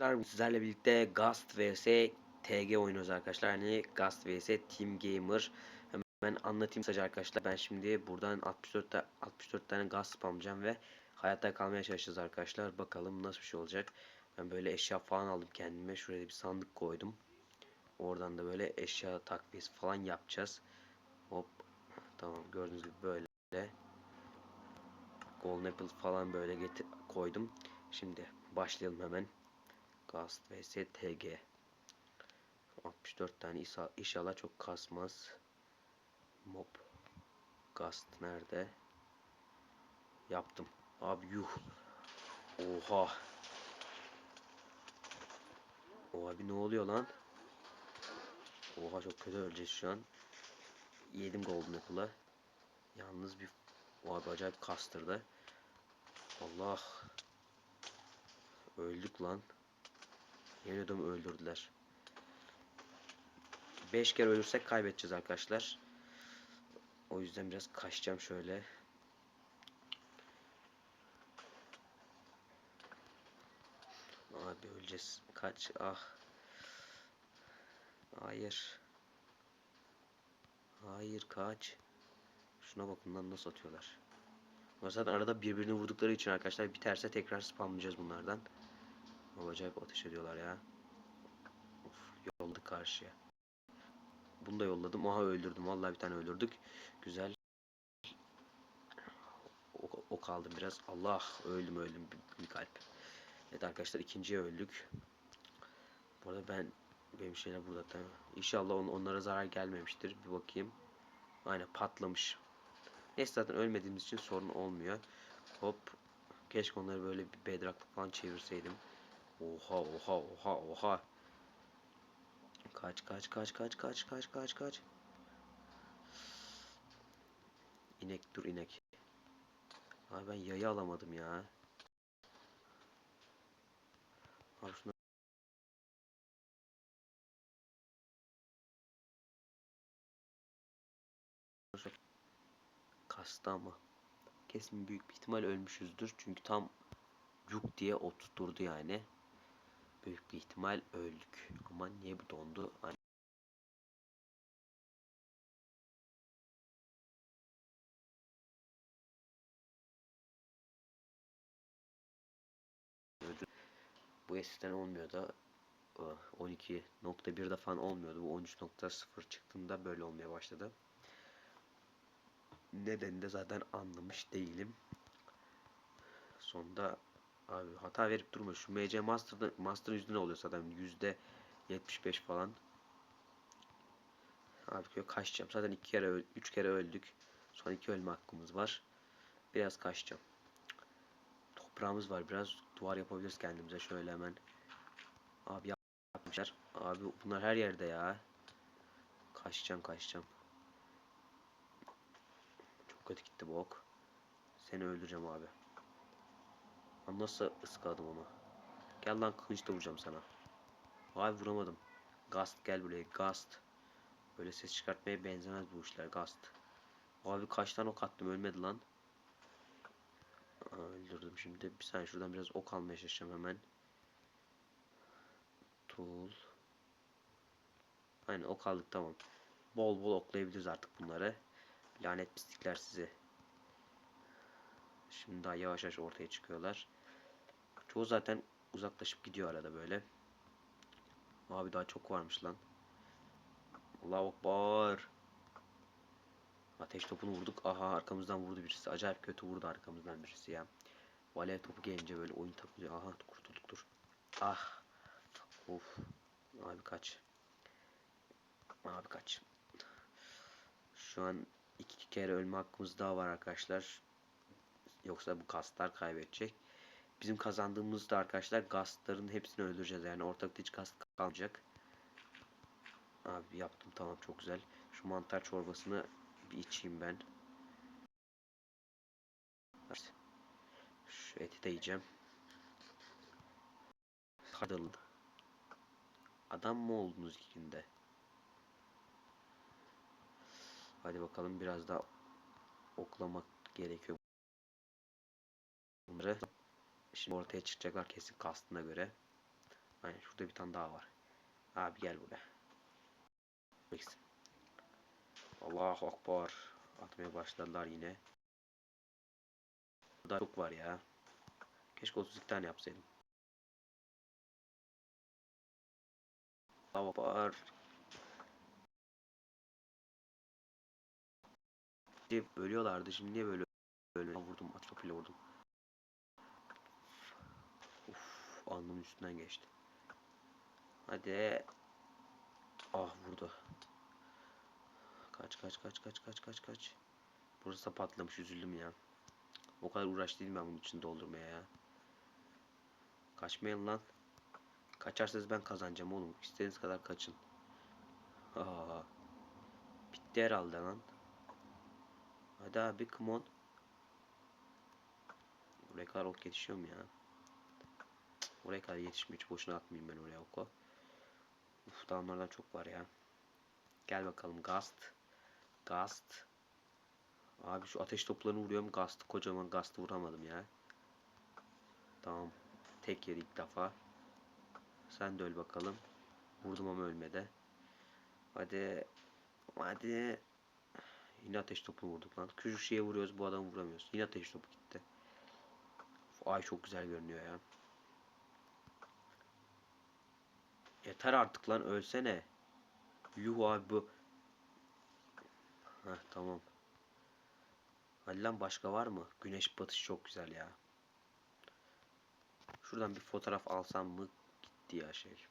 Arkadaşlar sizlerle birlikte Gast vs TG oynuyoruz arkadaşlar. Hani Gast vs Team Gamer. Hemen anlatayım sadece arkadaşlar. Ben şimdi buradan 64 ta 64 tane Gast spamlayacağım ve hayatta kalmaya çalışacağız arkadaşlar. Bakalım nasıl bir şey olacak. Ben böyle eşya falan aldım kendime. Şuraya bir sandık koydum. Oradan da böyle eşya takviyesi falan yapacağız. Hop. Tamam gördüğünüz gibi böyle. Golden Apple falan böyle getir koydum. Şimdi başlayalım hemen. Gast vs TG 64 tane inşallah çok kasmaz. Mob Gast nerede? Yaptım. Abi yuh. Oha. O abi ne oluyor lan? Oha çok kötü öleceğiz şu an. Yedim Golden Apple'ı. Yalnız bir O abi acayip kastırdı. Allah. Öldük lan Ediyorum öldürdüler. 5 kere ölürsek kaybedeceğiz arkadaşlar. O yüzden biraz kaçacağım şöyle. Abi öleceğiz. Kaç. Ah. Hayır. Hayır kaç. Şuna bakın lan nasıl atıyorlar. Zaten arada birbirini vurdukları için arkadaşlar biterse tekrar spamlayacağız bunlardan. Ama acayip ateş ediyorlar ya. Of, yolladık karşıya. Bunu da yolladım. Oha öldürdüm. Vallahi bir tane öldürdük. Güzel. O, o kaldım biraz. Allah öldüm öldüm. Bir, bir kalp. Evet arkadaşlar ikinciye öldük. Bu arada ben benim şeyler burada tamam. İnşallah on, onlara zarar gelmemiştir. Bir bakayım. Aynen patlamış. Neyse zaten ölmediğimiz için sorun olmuyor. Hop. Keşke onları böyle bir bedrock falan çevirseydim. Oha oha oha oha. Kaç kaç kaç kaç kaç kaç kaç kaç. İnek dur inek. Abi ben yayı alamadım ya. Abi şunu kastı ama. Kesin büyük bir ihtimal ölmüşüzdür. Çünkü tam yuk diye oturtturdu yani. Büyük bir ihtimal öldük. Ama niye bu dondu? Hani Bu eskiden olmuyordu. 12.1'de falan olmuyordu. Bu 13.0 çıktığında böyle olmaya başladı. Nedenini de zaten anlamış değilim. Sonunda abi hata verip durma. Şu MC Master'da Master yüzde ne oluyor zaten yüzde 75 falan. Abi kaçacağım. Zaten iki kere üç kere öldük. Son iki ölme hakkımız var. Biraz kaçacağım. Toprağımız var biraz. Duvar yapabiliriz kendimize şöyle hemen. Abi yapmışlar. Abi bunlar her yerde ya. Kaçacağım kaçacağım. Çok kötü gitti bu ok. Seni öldüreceğim abi. Nasıl ıskaladım onu. Gel lan kılıçla vuracağım sana. Abi vuramadım. Gast gel buraya Gast. Böyle ses çıkartmaya benzemez bu işler Gast. Abi kaç tane ok attım ölmedi lan. Aa, öldürdüm şimdi. Bir saniye şuradan biraz ok almaya çalışacağım hemen. Tool. Aynen ok aldık tamam. Bol bol oklayabiliriz artık bunları. Lanet pislikler sizi. Şimdi daha yavaş yavaş ortaya çıkıyorlar. Çoğu zaten uzaklaşıp gidiyor arada böyle. Abi daha çok varmış lan. Allahu Akbar. Ateş topunu vurduk. Aha arkamızdan vurdu birisi. Acayip kötü vurdu arkamızdan birisi ya. Valev topu gelince böyle oyun takılıyor. Aha kurtulduk dur. Ah. Of. Abi kaç. Abi kaç. Şu an iki kere ölme hakkımız daha var arkadaşlar. Yoksa bu kastlar kaybedecek. Bizim kazandığımızda arkadaşlar gastların hepsini öldüreceğiz. Yani ortakta hiç gast kalmayacak. Abi yaptım tamam çok güzel. Şu mantar çorbasını bir içeyim ben. Şu eti de yiyeceğim. Kadıldı. Adam mı oldunuz ikinde? Hadi bakalım biraz daha oklamak gerekiyor. Bunları şimdi ortaya çıkacaklar kesin kastına göre. Aynen şurada bir tane daha var. Abi gel buraya. Allahu Akbar. Atmaya başladılar yine. Burada çok var ya. Keşke 32 tane yapsaydım. Allahu Akbar. Bölüyorlardı. Şimdi niye böyle böyle vurdum. At topuyla vurdum. Uf, alnımın üstünden geçti. Hadi. Ah vurdu. Kaç kaç kaç kaç kaç kaç kaç. Burası da patlamış üzüldüm ya. O kadar uğraştıydım ben bunun için doldurmaya ya. Kaçmayın lan. Kaçarsanız ben kazanacağım oğlum. İstediğiniz kadar kaçın. Aa, bitti herhalde lan. Hadi abi come on. Buraya kadar ok yetişiyor ya? Oraya kadar yetişmiyor. Hiç boşuna atmayayım ben oraya oku. Uf damlardan çok var ya. Gel bakalım Gast. Gast. Abi şu ateş toplarını vuruyorum. Gast kocaman Gast'ı vuramadım ya. Tamam. Tek yer ilk defa. Sen de öl bakalım. Vurdum ama ölmedi. Hadi. Hadi. Yine ateş topu vurduk lan. Küçük şeye vuruyoruz bu adamı vuramıyoruz. Yine ateş topu gitti. Ay çok güzel görünüyor ya. Yeter artık lan ölsene. Yuh abi bu. Heh tamam. Hadi lan başka var mı? Güneş batışı çok güzel ya. Şuradan bir fotoğraf alsam mı? Gitti ya şey.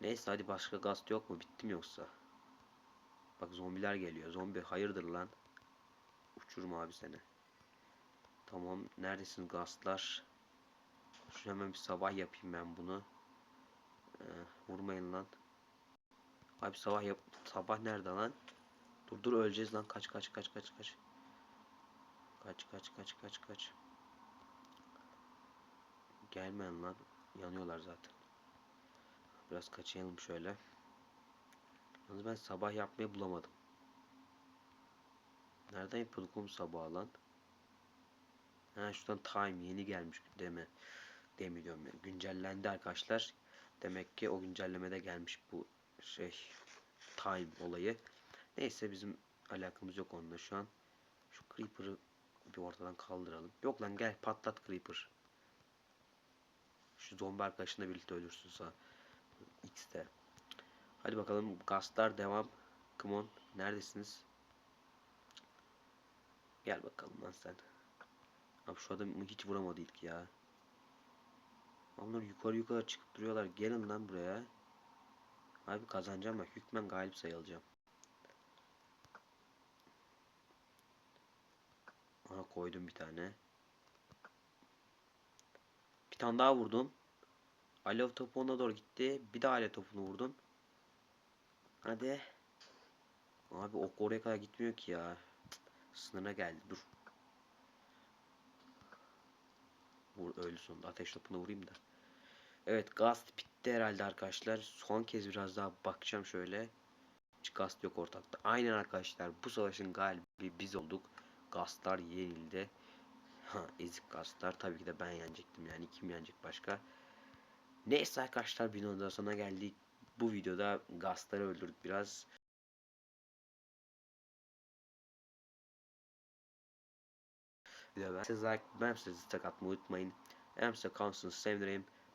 Neyse hadi başka gaz yok mu? Bitti mi yoksa? Bak zombiler geliyor. Zombi hayırdır lan? Uçurum abi seni. Tamam. Neredesin gazlar? Şu hemen bir sabah yapayım ben bunu. Ee, vurmayın lan. Abi sabah yap. Sabah nerede lan? Dur dur öleceğiz lan. Kaç kaç kaç kaç kaç. Kaç kaç kaç kaç kaç. Gelmeyin lan. Yanıyorlar zaten. Biraz kaçayalım şöyle. Yalnız ben sabah yapmayı bulamadım. Nereden yapıyorduk oğlum sabah lan? Ha şuradan time yeni gelmiş deme. Demiyorum yani. Güncellendi arkadaşlar. Demek ki o güncellemede gelmiş bu şey time olayı. Neyse bizim alakamız yok onunla şu an. Şu creeper'ı bir ortadan kaldıralım. Yok lan gel patlat creeper. Şu zombi arkadaşınla birlikte ölürsün sağ. X'te. Hadi bakalım gazlar devam. Come on. Neredesiniz? Gel bakalım lan sen. Abi şu adamı hiç vuramadı ilk ya. Onlar yukarı yukarı çıkıp duruyorlar. Gelin lan buraya. Abi kazanacağım bak. Hükmen galip sayılacağım. Aha koydum bir tane. Bir tane daha vurdum. Alev topu ona doğru gitti. Bir daha alev topunu vurdum. Hadi. Abi ok oraya kadar gitmiyor ki ya. Cık, Sınırına geldi. Dur. Vur öldü sonunda. Ateş topuna vurayım da. Evet gast bitti herhalde arkadaşlar. Son kez biraz daha bakacağım şöyle. Hiç gast yok ortakta. Aynen arkadaşlar. Bu savaşın galibi biz olduk. Gastlar yenildi. Ha ezik gastlar. Tabii ki de ben yenecektim yani. Kim yenecek başka? Neyse arkadaşlar videonun da sonuna geldik. Bu videoda gastları öldürdük biraz. Ben size like, ben size istek atmayı unutmayın. Hem size kalsın sevdireyim.